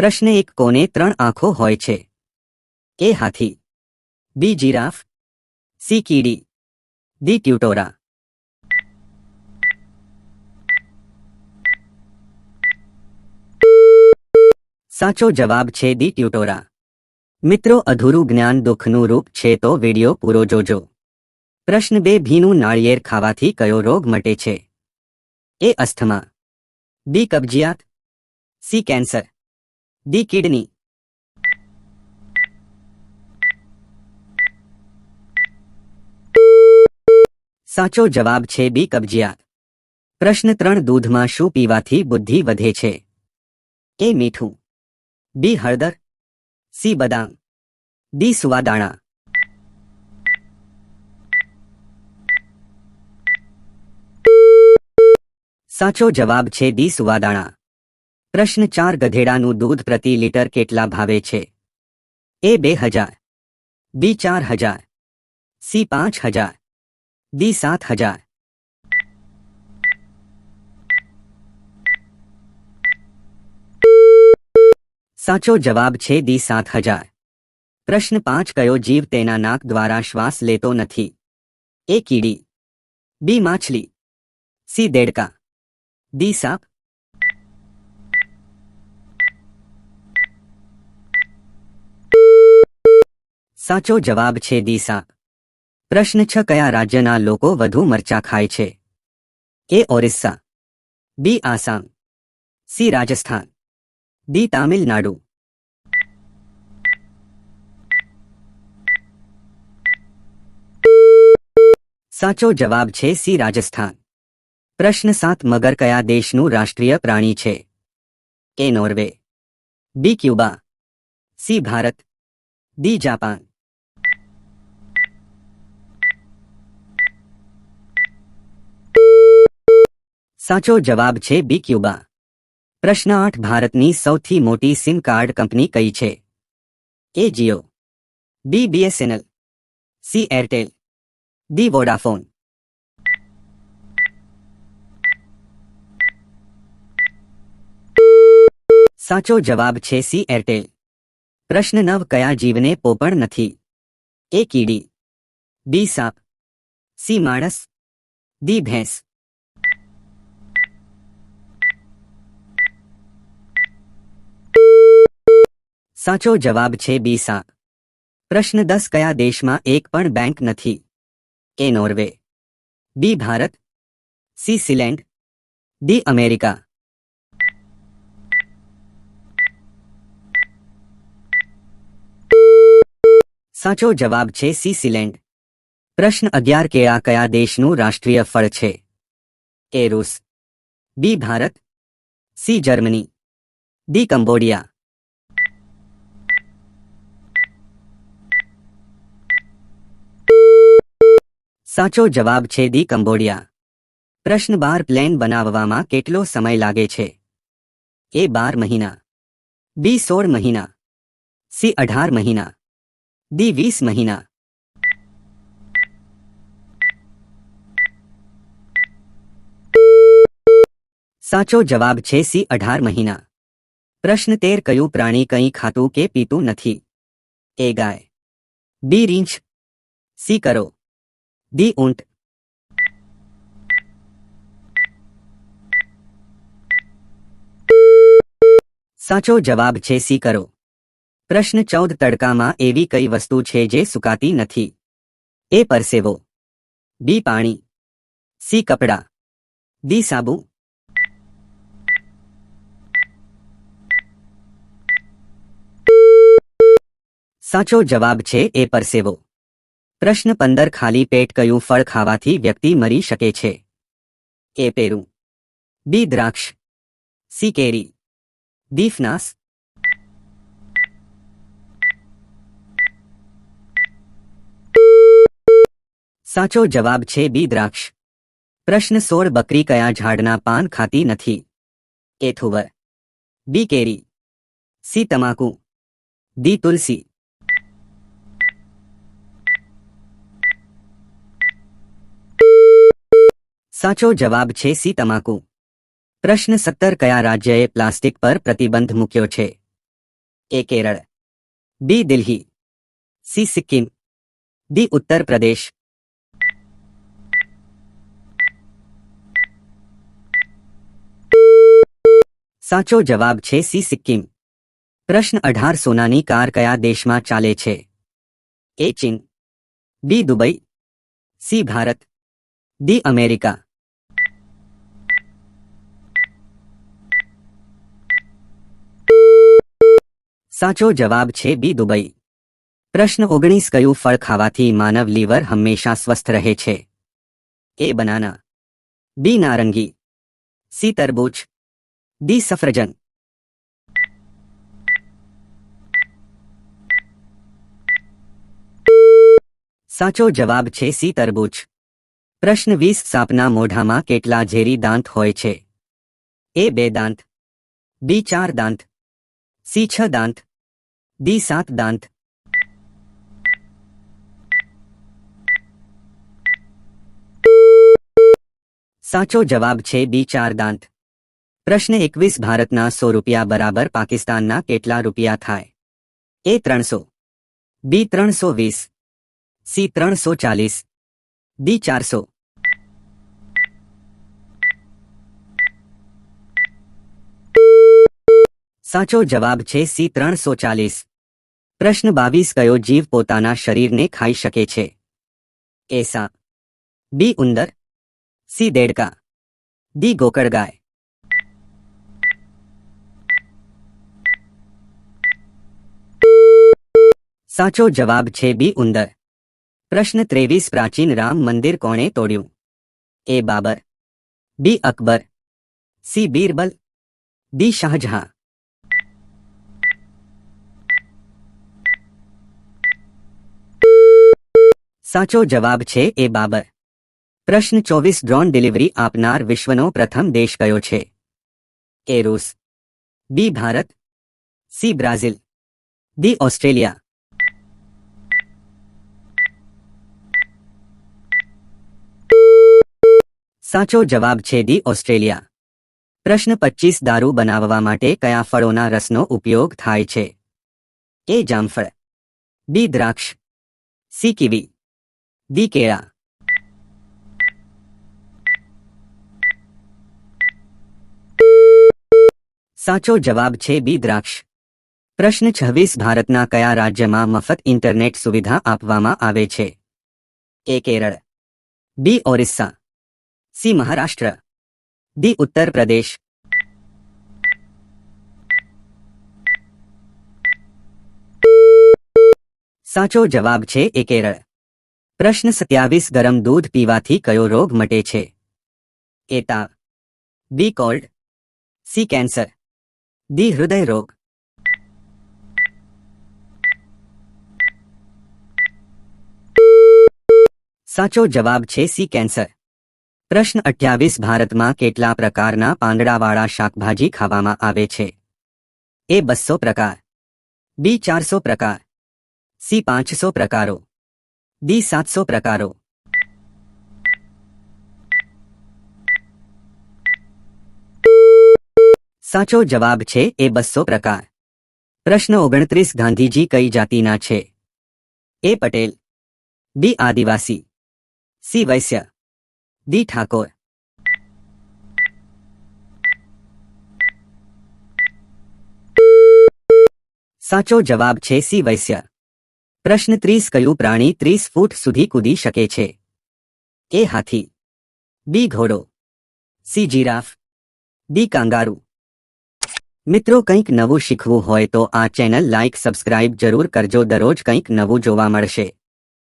પ્રશ્ન એક, કોને ત્રણ આંખો હોય છે? એ હાથી. બી, જીરાફ. સી, કીડી. દી ટ્યુટોરા સાચો જવાબ છે દી ટ્યુટોરા મિત્રો, અધૂરું જ્ઞાન દુઃખનું રૂપ છે તો વિડિયો પૂરો જોજો. પ્રશ્ન બે, ભીનું નાળિયેર ખાવાથી કયો રોગ મટે છે? એ અસ્થમા. બી, કબજિયાત. C, cancer. ડી કિડની સાચો જવાબ છે બી કબજિયાત પ્રશ્ન ત્રણ દૂધમાં શું પીવાથી બુદ્ધિ વધે છે। એ મીઠું। બી હળદર। સી બદામ। ડી સુવાદાણા। સાચો જવાબ છે ડી સુવાદાણા। પ્રશ્ન ચાર, ગધેડાનું દૂધ પ્રતિ લીટર કેટલા ભાવે છે? એ બે હજાર, બી ચાર હજાર, સી પાંચ હજાર, ડી સાત હજાર. સાચો જવાબ છે ડી સાત હજાર. પ્રશ્ન પાંચ, કયો જીવ તેના નાક દ્વારા શ્વાસ લેતો નથી? એ કીડી, બી માછલી, સી દેડકા, ડી સાપ સાચો જવાબ છે ડી પ્રશ્ન છ, કયા રાજ્યના લોકો વધુ મરચા ખાય છે? A, Orissa. B, Assam. C, Rajasthan. D, Tamil Nadu. સાચો જવાબ છે સી, રાજસ્થાન. પ્રશ્ન સાત, મગર કયા દેશનું રાષ્ટ્રીય પ્રાણી છે? A, Norway. B, Cuba. C, Bharat. D, Japan. સાચો જવાબ છે બી ક્યુબા. પ્રશ્ન આઠ, ભારતની સૌથી મોટી સિમ કાર્ડ કંપની કઈ છે? A Jio, B BSNL C Airtel, D Vodafone. સાચો જવાબ છે સી એરટેલ. પ્રશ્ન નવ, કયા જીવને પોપણ નથી? એ કીડી, બી સાપ, સી માણસ, ડી ભેંસ. સાચો જવાબ છે બી સા. પ્રશ્ન દસ, કયા દેશમાં એક પણ બેંક નથી? A Norway. B Bharat. C Sealand. D America. સાચો જવાબ છે સી સિલેન્ડ. પ્રશ્ન અગિયાર કેળા કયા દેશનું રાષ્ટ્રીય ફળ છે? A રૂસ. B Bharat. C Germany. D Cambodia. સાચો જવાબ છે દી કંબોડિયા. પ્રશ્ન બાર, પ્લેન બનાવવામાં કેટલો સમય લાગે છે? એ બાર મહિના. બી સોળ મહિના. સી અઢાર મહિના. ડી વીસ મહિના. સાચો જવાબ છે સી અઢાર મહિના. પ્રશ્ન તેર, કયું પ્રાણી કંઈ ખાતું કે પીતું નથી? એ ગાય. બી રીંછ. સી કરો. ડી ઊંટ. સાચો જવાબ છે સી કરો. પ્રશ્ન ચૌદ તડકામાં એવી કઈ વસ્તુ છે જે સુકાતી નથી? એ પરસેવો. બી પાણી. સી કપડા. ડી સાબુ. સાચો જવાબ છે એ પરસેવો. પ્રશ્ન પંદર ખાલી પેટ કયું ફળ ખાવાથી વ્યક્તિ મરી શકે છે? એ પેરું. બી દ્રાક્ષ. સી કેરી. ડી ફ્નાસ. સાચો જવાબ છે બી દ્રાક્ષ. પ્રશ્ન સોળ બકરી કયા ઝાડના પાન ખાતી નથી? એ થુવર. બી કેરી. સી તમાકુ. ડી તુલસી. સાચો જવાબ છે સી તમાકુ પ્રશ્ન સત્તર કયા રાજ્યએ પ્લાસ્ટિક પર પ્રતિબંધ મૂક્યો છે A Kerala B Delhi C Sikkim D Uttar Pradesh સાચો જવાબ છે સી સિક્કિમ પ્રશ્ન અઢાર સોનાની કાર કયા દેશમાં ચાલે છે એ ચીન B Dubai C Bharat D America સાચો જવાબ છે બી દુબઈ. પ્રશ્ન ઓગણીસ, કયું ફળ ખાવાથી માનવ લીવર હંમેશા સ્વસ્થ રહે છે? એ બનાના. બી નારંગી. સી તરબૂચ. ડી સફરજન. સાચો જવાબ છે સી તરબૂચ. પ્રશ્ન વીસ, સાપના મોઢામાં કેટલા ઝેરી દાંત હોય છે? એ બે દાંત. બી ચાર દાંત. સી છ દાંત. ડી સાત દાંત. સાચો જવાબ છે બી ચાર દાંત. પ્રશ્ન એકવીસ ભારતના સો રૂપિયા બરાબર પાકિસ્તાનના કેટલા રૂપિયા થાય? એ ત્રણસો. બી ત્રણસો વીસ. સી ત્રણસો ચાલીસ. ડી ચારસો. સાચો જવાબ છે સી ત્રણસો ચાલીસ. પ્રશ્ન બાવીસ કયો જીવ પોતાના શરીરને ખાઈ શકે છે? એ સાપ બી ઉંદર. સી દેડકા. ડી ગોકળગાય. સાચો જવાબ છે બી ઉંદર. પ્રશ્ન ત્રેવીસ પ્રાચીન રામ મંદિર કોણે તોડ્યું? A Babar. B Akbar. C Birbal. D Shah Jahan. સાચો જવાબ છે એ બાબર પ્રશ્ન ચોવીસ ડ્રોન ડિલિવરી આપનાર વિશ્વનો પ્રથમ દેશ કયો છે? A રૂસ. B, Bharat. C, Brazil. D, Australia. સાચો જવાબ છે ડી, ઓસ્ટ્રેલિયા. પ્રશ્ન પચીસ દારૂ બનાવવા માટે કયા ફળોના રસનો ઉપયોગ થાય છે? એ, જામફળ. બી, દ્રાક્ષ. C, kiwi. કેળા સાચો જવાબ છે બી દ્રાક્ષ. પ્રશ્ન છવ્વીસ ભારતના કયા રાજ્યમાં મફત ઇન્ટરનેટ સુવિધા આપવામાં આવે છે? A Kerala. B Orissa. C Maharashtra. D Uttar Pradesh. સાચો જવાબ છે એ કેરળ. પ્રશ્ન સત્યાવીસ, ગરમ દૂધ પીવાથી કયો રોગ મટે છે? એ તાવ. B cold C cancer D હૃદય રોગ. સાચો જવાબ છે સી કેન્સર પ્રશ્ન અઠ્યાવીસ, ભારતમાં કેટલા પ્રકારના પાંદડાવાળા શાકભાજી ખાવામાં આવે છે? એ બસો પ્રકાર. બી ચારસો પ્રકાર. સી પાંચસો પ્રકારો. ડી સાતસો પ્રકારો. સાચો જવાબ છે એ બસો પ્રકાર. પ્રશ્ન ઓગણત્રીસ ગાંધીજી કઈ જાતિના છે? A Patel. B adivasi. C Vysya. D Thakor. સાચો જવાબ છે સી વૈશ્ય. પ્રશ્ન ત્રીસ, કયું પ્રાણી ત્રીસ ફૂટ સુધી કૂદી શકે છે? એ હાથી. બી, ઘોડો. C, giraffe. D, kangaroo. મિત્રો, કંઈક નવું શીખવું હોય તો આ ચેનલ લાઇક સબસ્ક્રાઇબ જરૂર કરજો. દરરોજ કંઈક નવું જોવા મળશે.